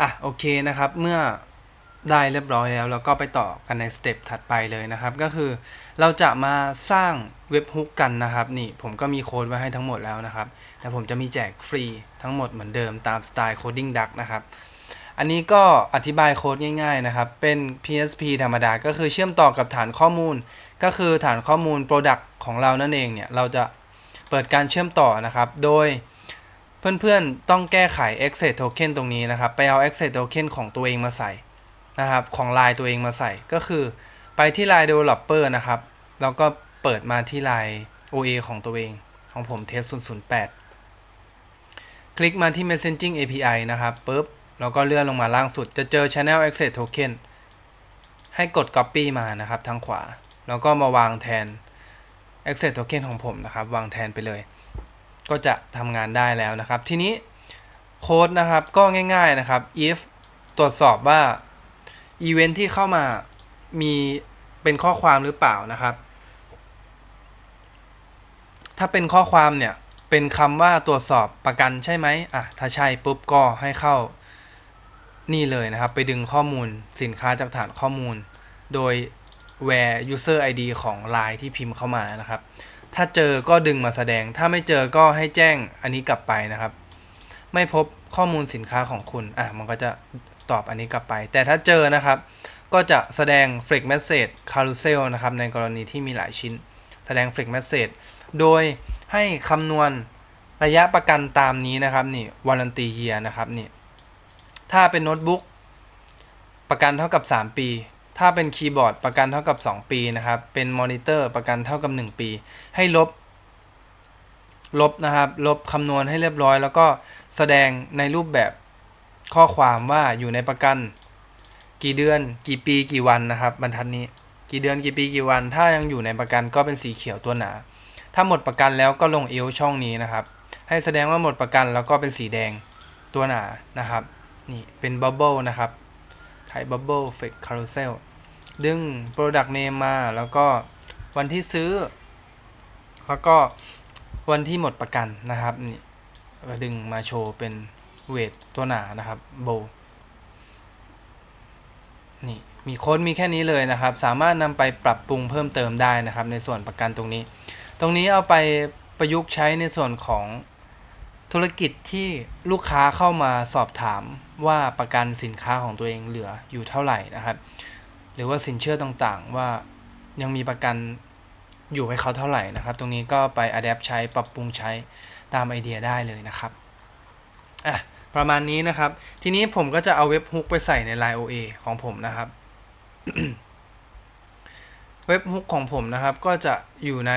อะโอเคนะครับเมื่อได้เรียบร้อยแล้วเราก็ไปต่อกันในสเต็ปถัดไปเลยนะครับ ก็คือเราจะมาสร้างเว็บฮุกกันนะครับ นี่ผมก็มีโค้ดไว้ให้ทั้งหมดแล้วนะครับ แต่ผมจะมีแจกฟรีทั้งหมดเหมือนเดิมตามสไตล์ Coding Duck นะครับอันนี้ก็อธิบายโค้ดง่ายๆนะครับ เป็น PSP ธรรมดาก็คือเชื่อมต่อกับฐานข้อมูล ก็คือฐานข้อมูล Product ของเรานั่นเองเนี่ย เราจะเปิดการเชื่อมต่อนะครับ โดย เพื่อนๆ ต้องแก้ไข Access Token ตรงนี้นะครับ ไปเอา Access Token ของตัวเองมาใส่นะครับ ของ Line ตัวเองมาใส่ ก็คือไปที่ Line Developer นะครับ แล้วก็เปิดมาที่ Line OA ของตัวเอง ของผม Test 008 คลิกมาที่ Messaging API นะครับปุ๊บ แล้วก็เลื่อนลงมาล่างสุด จะเจอ Channel Access Token ให้กด Copy มานะครับทางขวา แล้วก็มาวางแทน Access Token ของผมนะครับ วางแทนไปเลย ก็จะทำงานได้แล้วนะครับ ทีนี้โค้ดนะครับก็ง่าย ๆนะครับ if ตรวจสอบว่า Event ที่เข้ามามีเป็นข้อความหรือเปล่านะครับ ถ้าเป็นข้อความเนี่ย เป็นคำว่าตรวจสอบประกันใช่ไหมอะ ถ้าใช่ปุ๊บก็ให้เข้านี่เลยนะครับ ไปดึงข้อมูลสินค้าจากฐานข้อมูล โดย where user ID ของ Line ที่พิมพ์เข้ามานะครับ ถ้าเจอก็ดึงมาแสดง ถ้าไม่เจอก็ให้แจ้งอันนี้กลับไปนะครับ ไม่พบข้อมูลสินค้าของคุณ อะ มันก็จะตอบอันนี้กลับไป แต่ถ้าเจอนะครับ ก็จะแสดง flag message carousel นะครับ ในกรณีที่มีหลายชิ้น แสดง flag message โดยให้คำนวณระยะประกันตามนี้นะครับ นี่ warranty year นะครับ นี่ ถ้าเป็นโน้ตบุ๊กประกันเท่ากับ 3 ปี ถ้าเป็นคีย์บอร์ดประกันเท่ากับ 2 ปีนะครับ เป็นมอนิเตอร์ประกันเท่ากับ 1 ปี ให้ลบ ลบนะครับ ลบคำนวณให้เรียบร้อย แล้วก็แสดงในรูปแบบข้อความว่าอยู่ในประกัน กี่เดือน กี่ปีกี่วันนะครับ บรรทัดนี้ กี่เดือนกี่ปีกี่วัน ถ้ายังอยู่ในประกันก็เป็นสีเขียวตัวหนา ถ้าหมดประกันแล้วก็ลงเอลช่องนี้นะครับ ให้แสดงว่าหมดประกันแล้วก็เป็นสีแดงตัวหนานะครับ นี่เป็นบับเบิลนะครับถ่ายบับเบิลเฟกคารูเซล ดึง Product Name มา แล้วก็วันที่ซื้อ แล้วก็วันที่หมดประกันนะครับนี่ดึงมาโชว์เป็นเวทตัวหนานะครับโบนี่มีโค้ดมีแค่นี้เลยนะครับ สามารถนำไปปรับปรุงเพิ่มเติมได้นะครับ ในส่วนประกันตรงนี้ ตรงนี้เอาไปประยุกต์ใช้ในส่วนของธุรกิจที่ลูกค้าเข้ามาสอบถามว่าประกันสินค้าของตัวเองเหลืออยู่เท่าไหร่นะครับ หรือว่าสินเชื่อต่างๆ ว่ายังมีประกันอยู่ให้เขาเท่าไหร่นะครับ ตรงนี้ก็ไปอัดแอปใช้ปรับปรุงใช้ตามไอเดียได้เลยนะครับอะประมาณนี้นะครับ ทีนี้ผมก็จะเอาเว็บฮุกไปใส่ใน Line OA ของผมนะครับ เว็บฮุกของผมนะครับก็จะอยู่ใน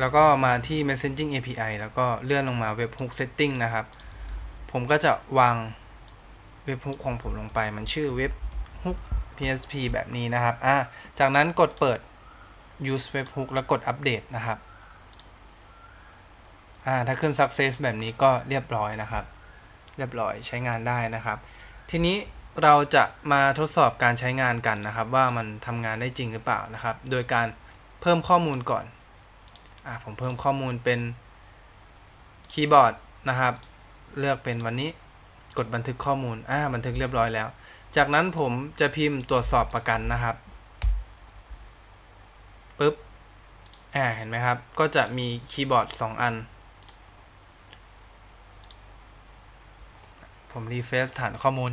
แล้วก็มาที่ messaging API แล้วก็เลื่อนลงมา webhook setting นะครับ ผมก็จะวาง webhook ของผมลงไป มันชื่อ webhook PSP แบบนี้นะครับ อะจากนั้นกดเปิด use webhook แล้วกดอัปเดตนะครับ อ่า ถ้าขึ้น success แบบนี้ก็เรียบร้อยนะครับ เรียบร้อยใช้งานได้นะครับ ทีนี้เราจะมาทดสอบการใช้งานกันนะครับ ว่ามันทำงานได้จริงหรือเปล่านะครับ โดยการเพิ่มข้อมูลก่อน อะผมเพิ่มข้อมูลเป็นคีย์บอร์ดนะครับ เลือกเป็นวันนี้กดบันทึกข้อมูลอ่าบันทึกเรียบร้อยแล้ว จากนั้นผมจะพิมพ์ตรวจสอบประกันนะครับปุ๊บอ่าเห็นไหมครับ ก็จะมีคีย์บอร์ด 2 อัน ผมรีเฟซฐานข้อมูล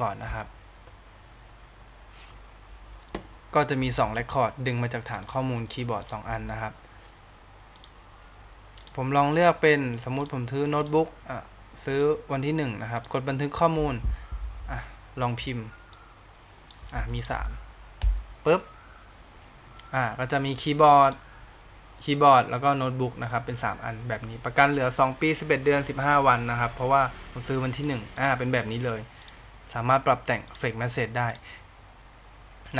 ก่อนนะครับ ก็จะมี2 Record ดึงมาจากฐานข้อมูลคีย์บอร์ด 2 อันนะครับ ผมลองเลือกเป็นสมมุติผมซื้อโน้ตบุ๊กอะซื้อวันที่ 1 นะครับ กดบันทึกข้อมูลอะลองพิมพ์อะมี3ปุ๊บอะก็จะมีคีย์บอร์ดคีย์บอร์ดแล้วก็โน้ตบุ๊กนะครับเป็น 3 อันแบบนี้ประกันเหลือ 2 ปี 11 เดือน 15 วันนะครับ เพราะว่าผมซื้อวันที่ 1 อ่าเป็นแบบนี้เลย สามารถปรับแต่ง fake message ได้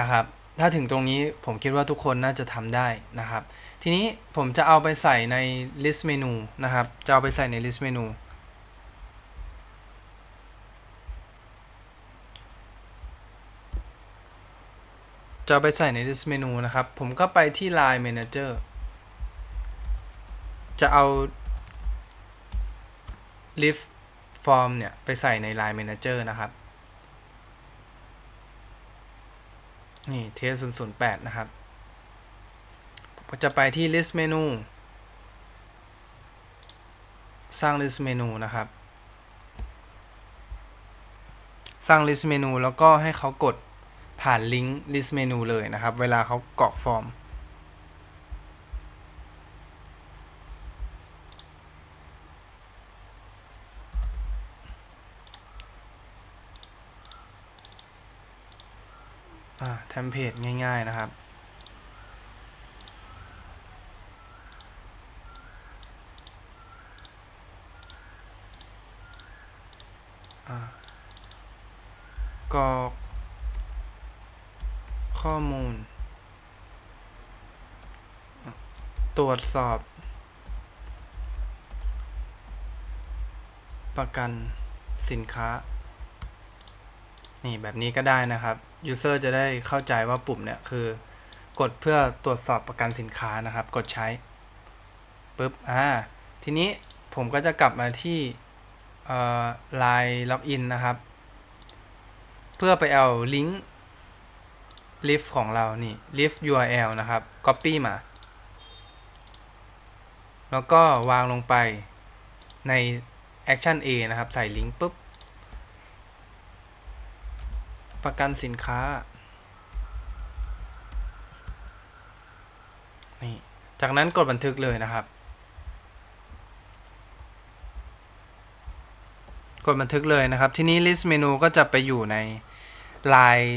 นะครับ ถ้าถึงตรงนี้ผมคิดว่าทุกคนน่าจะทำได้นะครับ ทีนี้ผมจะเอาไปใส่ใน list menu นะครับ จะเอาไปใส่ใน list menu จะเอาไปใส่ใน list menu นะครับ ผมก็ไปที่ line manager จะเอา lift form เนี่ย ไปใส่ใน line manager นะครับ นี่เทส008 นะครับ ผมก็จะไปที่ list menu สร้าง list menu นะครับ สร้าง list menu แล้วก็ให้เขากดผ่านลิงก์ list menu เลยนะครับ เวลาเขากรอกฟอร์มอ่าเทมเพลตง่าย ๆ นะครับ กรอก ข้อมูล ตรวจสอบ ประกันสินค้า นี่แบบนี้ก็ได้นะครับ User จะได้เข้าใจว่าปุ่มเนี่ยคือกดเพื่อตรวจสอบประกันสินค้านะครับ กดใช้ปุ๊บอ่าทีนี้ผมก็จะกลับมาที่ ไลน์ล็อกอินนะครับ เพื่อไปเอาลิงก์ lift ของเรานี่ lift URL นะครับ copy มา แล้วก็วางลงไปใน action A นะครับ ใส่ลิงก์ปุ๊บ ประกันสินค้า นี่ จากนั้นกดบันทึกเลยนะครับ กดบันทึกเลยนะครับ ทีนี้ list menu ก็จะไปอยู่ใน line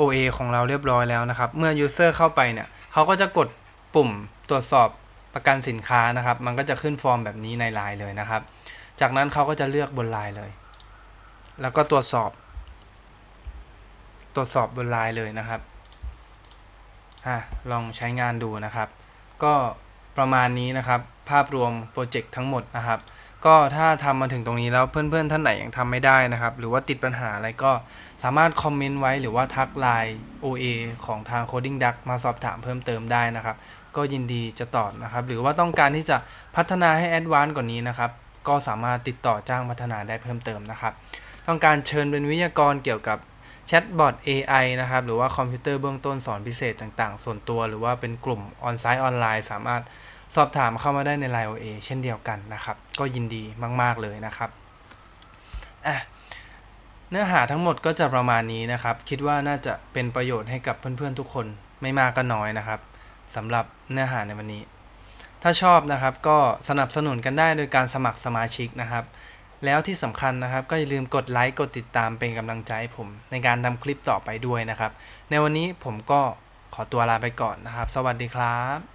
OA ของเราเรียบร้อยแล้วนะครับ เมื่อ user เข้าไปเนี่ยเขาก็จะกดปุ่มตรวจสอบประกันสินค้านะครับ มันก็จะขึ้นฟอร์มแบบนี้ใน line เลยนะครับ จากนั้นเขาก็จะเลือกบน line เลย แล้วก็ตรวจสอบ ตรวจสอบบน line เลยนะครับอะลองใช้งานดูนะครับ ก็ประมาณนี้นะครับ ภาพรวมโปรเจกต์ทั้งหมดนะครับ ก็ถ้าทำมาถึงตรงนี้แล้วเพื่อนๆท่านไหนยังทำไม่ได้นะครับ หรือว่าติดปัญหาอะไรก็สามารถคอมเมนต์ไว้หรือว่าทักไลน์ OA ของทาง Coding Duck มาสอบถามเพิ่มเติมได้นะครับ ก็ยินดีจะตอบนะครับ หรือว่าต้องการที่จะพัฒนาให้แอดวานซ์กว่านี้นะครับ ก็สามารถติดต่อจ้างพัฒนาได้เพิ่มเติมนะครับ ต้องการเชิญเป็นวิทยากรเกี่ยวกับแชทบอท AI นะครับ หรือว่าคอมพิวเตอร์เบื้องต้นสอนพิเศษต่างๆ ส่วนตัว หรือว่าเป็นกลุ่มออนไซต์ออนไลน์ สามารถ สอบถามเข้ามาได้ใน Line OA เช่นเดียวกันนะครับ ก็ยินดีมาก ๆ เลยนะครับอะเนื้อหาทั้งหมดก็จะประมาณนี้นะครับ คิดว่าน่าจะเป็นประโยชน์ให้กับเพื่อนๆทุกคนไม่มากก็น้อยนะครับสำหรับเนื้อหาในวันนี้ ถ้าชอบนะครับก็สนับสนุนกันได้โดยการสมัครสมาชิกนะครับ แล้วที่สำคัญนะครับ ก็อย่าลืมกดไลค์กดติดตามเป็นกำลังใจให้ผมในการทำคลิปต่อไปด้วยนะครับ ในวันนี้ผมก็ขอตัวลาไปก่อนนะครับ สวัสดีครับ